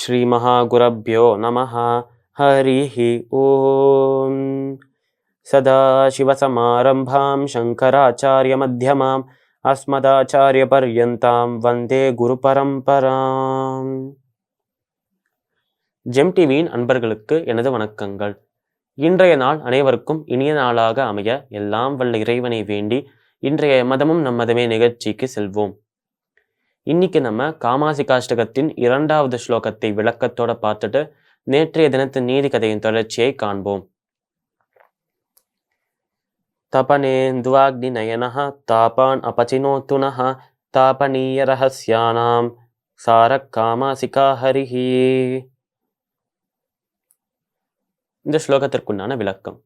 श्रीमहागुरभ्यो नमः हरिः ॐ सदाशिवसमारम्भां शङ्कराचार्यमध्यमाम् अस्मदाचार्यपर्यन्तां வந்தே குருபரம்பராம் ஜெம் டிவியின் அன்பர்களுக்கு எனது வணக்கங்கள் இன்றைய நாள் அனைவருக்கும் இனிய நாளாக அமைய எல்லாம் வல்ல இறைவனை வேண்டி இன்றைய மதமும் நம் மதமே நிகழ்ச்சிக்கு செல்வோம் இன்னைக்கு நம்ம காமாசி காஷ்டகத்தின் இரண்டாவது ஸ்லோகத்தை விளக்கத்தோட பார்த்துட்டு நேற்றைய தினத்து நீதி கதையின் தொடர்ச்சியை காண்போம். தபனேந்துவாக்னி நயனः தாபான் அபச்சினோத்துனः தாபனீய ரகசியானாம் சாரக் காமாசிகா ஹரிஹி. இந்த ஸ்லோகத்திற்குண்டான விளக்கம்.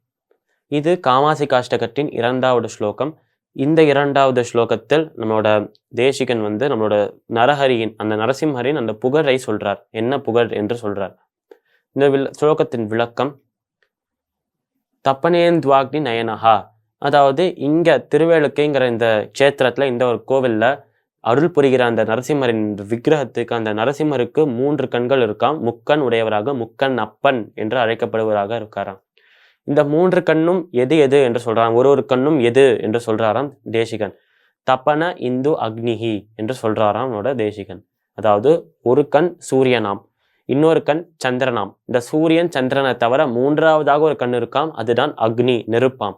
இது காமாசி காஷ்டகத்தின் இரண்டாவது ஸ்லோகம். இந்த இரண்டாவது ஸ்லோகத்தில் நம்மளோட தேசிகன் வந்து நம்மளோட நரஹரியின் அந்த நரசிம்ஹரின் அந்த புகழை சொல்றார். என்ன புகழ் என்று சொல்றார். இந்த வில் ஸ்லோகத்தின் விளக்கம் தப்பனேந்த்வாக்னி நயனஹா. அதாவது இங்க திருவேலுக்கைங்கிற இந்த க்ஷேத்திரத்துல இந்த ஒரு கோவில்ல அருள் புரிகிற அந்த நரசிம்மரின் விக்கிரகத்துக்கு அந்த நரசிம்மருக்கு மூன்று கண்கள் இருக்காம். முக்கன் உடையவராக முக்கன் அப்பன் என்று அழைக்கப்படுவராக இருக்காராம். இந்த மூன்று கண்ணும் எது எது என்று சொல்றாராம். ஒரு ஒரு கண்ணும் எது என்று சொல்றாராம் தேசிகன். தப்பன இந்து அக்னிஹி என்று சொல்றாராம் அவனோட தேசிகன். அதாவது ஒரு கண் சூரியனாம் இன்னொரு கண் சந்திரனாம். இந்த சூரியன் சந்திரனை தவிர மூன்றாவதாக ஒரு கண் இருக்காம் அதுதான் அக்னி நெருப்பாம்.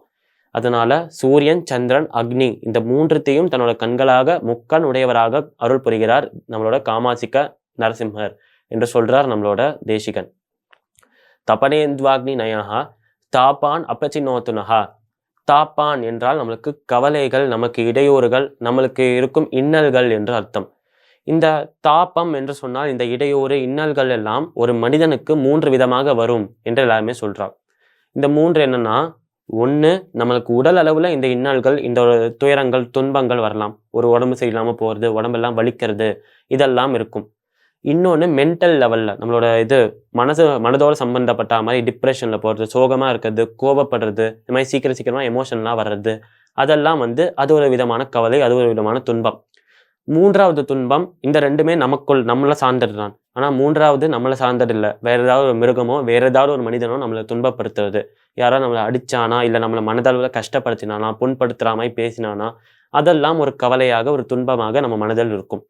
அதனால சூரியன் சந்திரன் அக்னி இந்த மூன்றுத்தையும் தன்னோட கண்களாக முக்கண் உடையவராக அருள் புரிகிறார் நம்மளோட காமாசிக்க நரசிம்மர் என்று சொல்றார் நம்மளோட தேசிகன். தபனேந்த்வாக்னி நயனகா தாப்பான் அப்பச்சினோத்துனஹா. தாப்பான் என்றால் நம்மளுக்கு கவலைகள் நமக்கு இடையூறுகள் நம்மளுக்கு இருக்கும் இன்னல்கள் என்று அர்த்தம். இந்த தாப்பம் என்று சொன்னால் இந்த இடையூறு இன்னல்கள் எல்லாம் ஒரு மனிதனுக்கு மூன்று விதமாக வரும் என்று எல்லாருமே சொல்றார் இந்த மூன்று என்னன்னா ஒன்று நம்மளுக்கு உடல் அளவில் இந்த இன்னல்கள் இந்த ஒரு துயரங்கள் துன்பங்கள் வரலாம். ஒரு உடம்பு சரியில்லாமல் போகிறது உடம்பெல்லாம் வலிக்கிறது இதெல்லாம் இருக்கும். இன்னொன்று மென்டல் லெவலில் நம்மளோட இது மனசு மனதோட சம்மந்தப்பட்ட மாதிரி டிப்ரெஷனில் போகிறது சோகமாக இருக்கிறது கோபப்படுறது இந்த மாதிரி சீக்கிரம் சீக்கிரமாக எமோஷன்லாம் வர்றது அதெல்லாம் வந்து அது ஒரு விதமான கவலை அது ஒரு விதமான துன்பம். மூன்றாவது துன்பம் இந்த ரெண்டுமே நமக்குள் நம்மளை சார்ந்தது ஆனால் மூன்றாவது நம்மளை சார்ந்தது இல்லை ஏதாவது ஒரு மிருகமோ வேறு ஏதாவது ஒரு மனிதனோ நம்மளை துன்பப்படுத்துறது. யாராவது நம்மளை அடிச்சானா இல்லை நம்மளை மனதளவில் கஷ்டப்படுத்தினானா புண்படுத்துகிற மாதிரி பேசினானா அதெல்லாம் ஒரு கவலையாக ஒரு துன்பமாக நம்ம மனதில் இருக்கும்.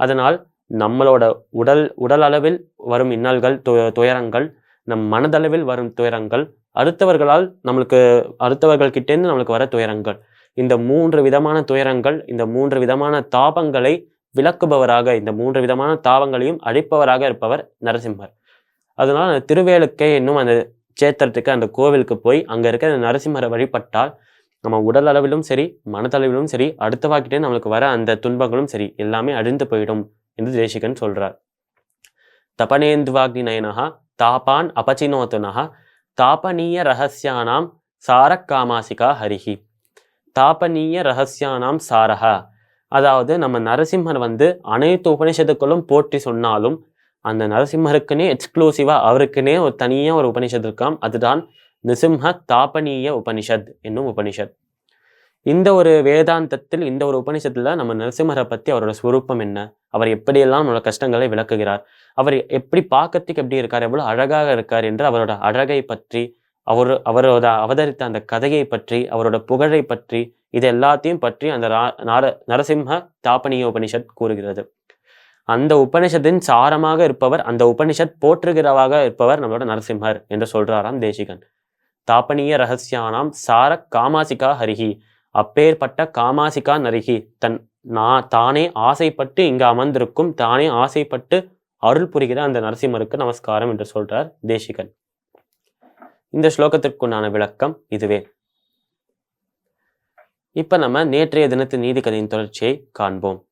அதனால் நம்மளோட உடல் உடல் அளவில் வரும் இன்னல்கள் து துயரங்கள் நம் மனதளவில் வரும் துயரங்கள் அடுத்தவர்களால் நம்மளுக்கு அடுத்தவர்கள் கிட்டேருந்து நம்மளுக்கு வர துயரங்கள். இந்த மூன்று விதமான துயரங்கள் இந்த மூன்று விதமான தாபங்களை விளக்குபவராக இந்த மூன்று விதமான தாபங்களையும் அழிப்பவராக இருப்பவர் நரசிம்மர். அதனால் அந்த திருவேலுக்கை இன்னும் அந்த சேத்திரத்துக்கு அந்த கோவிலுக்கு போய் அங்கே இருக்க அந்த நரசிம்மரை வழிபட்டால் நம்ம உடல் அளவிலும் சரி மனதளவிலும் சரி அடுத்தவாக்கிட்டே நம்மளுக்கு வர அந்த துன்பங்களும் சரி எல்லாமே அழிந்து போயிடும். என்று தேசிகன் சொல்றார். தபனேந்துவாக்னி நயனஹா தாபான் அபச்சினோத்துனஹா தாபனீய ரகசியானாம் சாரக்காமாசிகா ஹரிஹி. தாபனீய ரகசியானாம் சாரஹா. அதாவது நம்ம நரசிம்மர் வந்து அனைத்து உபனிஷத்துக்களும் போற்றி சொன்னாலும் அந்த நரசிம்மருக்குனே எக்ஸ்க்ளூசிவா அவருக்குனே ஒரு தனியா ஒரு உபனிஷத் இருக்காம். அதுதான் நிசிம்ஹ தாபனீய உபனிஷத் என்னும் உபனிஷத். இந்த ஒரு வேதாந்தத்தில் இந்த ஒரு உபனிஷத்துல நம்ம நரசிம்மரை பத்தி அவரோட ஸ்வரூபம் என்ன? அவர் எப்படியெல்லாம் நம்மளோட கஷ்டங்களை விளக்குகிறார்? அவர் எப்படி பார்க்கறதுக்கு எப்படி இருக்கார்? எவ்வளவு அழகாக இருக்கார் என்று அவரோட அழகை பற்றி அவர் அவரோட அவதரித்த அந்த கதையை பற்றி அவரோட புகழை பற்றி இது எல்லாத்தையும் பற்றி அந்த நார நரசிம்ம தாபனிய உபனிஷத் கூறுகிறது. அந்த உபனிஷத்தின் சாரமாக இருப்பவர் அந்த உபனிஷத் போற்றுகிறவாக இருப்பவர் நம்மளோட நரசிம்மர் என்று சொல்றாராம் தேசிகன். தாபனிய ரகசியானாம் சார காமாசிகா ஹரிஹி. அப்பேற்பட்ட காமாசிகா நரிகி தன் நான் தானே ஆசைப்பட்டு இங்கு அமர்ந்திருக்கும் தானே ஆசைப்பட்டு அருள் புரிகிற அந்த நரசிம்மருக்கு நமஸ்காரம் என்று சொல்றார் தேசிகன். இந்த ஸ்லோகத்திற்குண்டான விளக்கம் இதுவே. இப்ப நம்ம நேற்றைய தினத்து நீதிக்கதையின் தொடர்ச்சியை காண்போம்.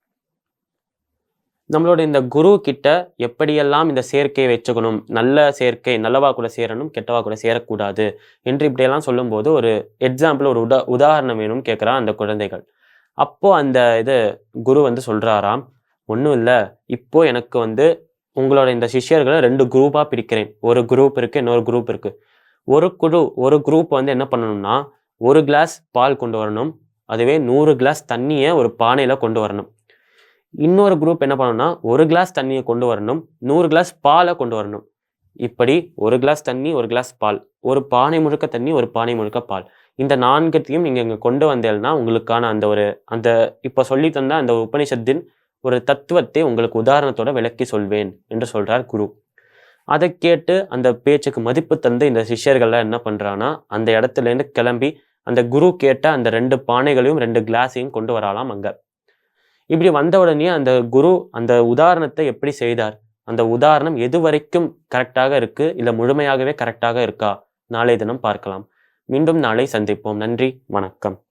நம்மளோட இந்த குரு கிட்ட எப்படியெல்லாம் இந்த சேர்க்கையை வச்சுக்கணும் நல்ல சேர்க்கை நல்லவா கூட சேரணும் கெட்டவா கூட சேரக்கூடாது என்று இப்படியெல்லாம் சொல்லும்போது ஒரு எக்ஸாம்பிள் ஒரு உதா உதாரணம் வேணும் கேட்குறா அந்த குழந்தைகள். அப்போ அந்த இது குரு வந்து சொல்றாராம் ஒன்றும் இல்லை. இப்போ எனக்கு வந்து உங்களோட இந்த சிஷ்யர்களை ரெண்டு குரூப்பாக பிரிக்கிறேன். ஒரு குரூப் இருக்கு இன்னொரு குரூப் இருக்கு. ஒரு குழு ஒரு குரூப் வந்து என்ன பண்ணணும்னா ஒரு கிளாஸ் பால் கொண்டு வரணும். அதுவே நூறு கிளாஸ் தண்ணியை ஒரு பானையில் கொண்டு வரணும். இன்னொரு குரூப் என்ன பண்ணணும்னா ஒரு கிளாஸ் தண்ணியை கொண்டு வரணும். நூறு கிளாஸ் பாலை கொண்டு வரணும். இப்படி ஒரு கிளாஸ் தண்ணி ஒரு கிளாஸ் பால். ஒரு பானை முழுக்க தண்ணி ஒரு பானை முழுக்க பால். இந்த நான்கத்தையும் நீங்கள் இங்கே கொண்டு வந்தேன்னா உங்களுக்கான அந்த ஒரு அந்த இப்போ சொல்லி தந்த அந்த உபனிஷத்தின் ஒரு தத்துவத்தை உங்களுக்கு உதாரணத்தோட விளக்கி சொல்வேன் என்று சொல்றார் குரு. அதை கேட்டு அந்த பேச்சுக்கு மதிப்பு தந்து இந்த சிஷ்யர்கள்லாம் என்ன பண்ணுறான்னா அந்த இடத்துல இருந்து கிளம்பி அந்த குரு கேட்ட அந்த ரெண்டு பானைகளையும் ரெண்டு கிளாஸையும் கொண்டு வரலாம் அங்கே. இப்படி வந்த உடனே அந்த குரு அந்த உதாரணத்தை எப்படி செய்தார்? அந்த உதாரணம் எது வரைக்கும் கரெக்டாக இருக்கு? இல்ல முழுமையாகவே கரெக்டாக இருக்கா? நாளை தினம் பார்க்கலாம். மீண்டும் நாளை சந்திப்போம். நன்றி. வணக்கம்.